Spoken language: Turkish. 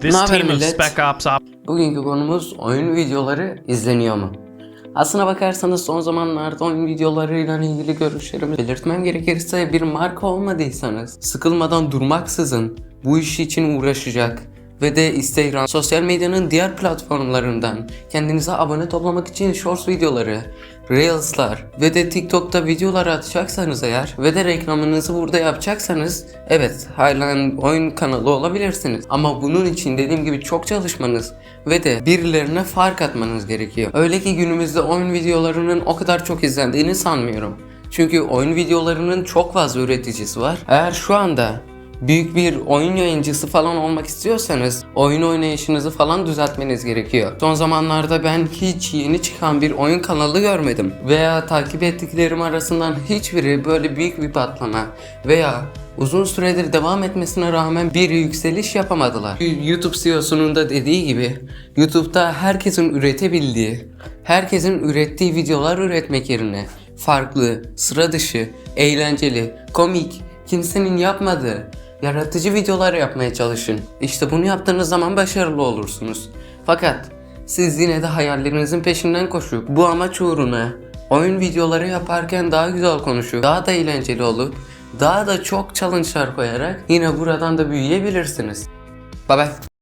This Naber team of millet? Spec Ops op- Bugünkü konumuz oyun videoları izleniyor mu? Aslına bakarsanız son zamanlarda oyun videolarıyla ilgili görüşlerimi belirtmem gerekirse bir marka olmadıysanız sıkılmadan durmaksızın bu iş için uğraşacak ve de Instagram, sosyal medyanın diğer platformlarından kendinize abone toplamak için shorts videoları, Reels'lar ve de TikTok'ta videolar atacaksanız eğer ve de reklamınızı burada yapacaksanız evet halen oyun kanalı olabilirsiniz. Ama bunun için dediğim gibi çok çalışmanız ve de birilerine fark atmanız gerekiyor. Öyle ki günümüzde oyun videolarının o kadar çok izlendiğini sanmıyorum. Çünkü oyun videolarının çok fazla üreticisi var. Eğer şu anda büyük bir oyun yayıncısı falan olmak istiyorsanız oyun oynayışınızı falan düzeltmeniz gerekiyor. Son zamanlarda ben hiç yeni çıkan bir oyun kanalı görmedim. Veya takip ettiklerim arasından hiçbiri böyle büyük bir patlama veya uzun süredir devam etmesine rağmen bir yükseliş yapamadılar. YouTube CEO'sunun da dediği gibi YouTube'da herkesin üretebildiği, herkesin ürettiği videolar üretmek yerine farklı, sıra dışı, eğlenceli, komik, kimsenin yapmadığı yaratıcı videolar yapmaya çalışın. İşte bunu yaptığınız zaman başarılı olursunuz. Fakat siz yine de hayallerinizin peşinden koşup bu amaç uğruna oyun videoları yaparken daha güzel konuşup daha da eğlenceli olup daha da çok challenge'lar koyarak yine buradan da büyüyebilirsiniz. Bye bye.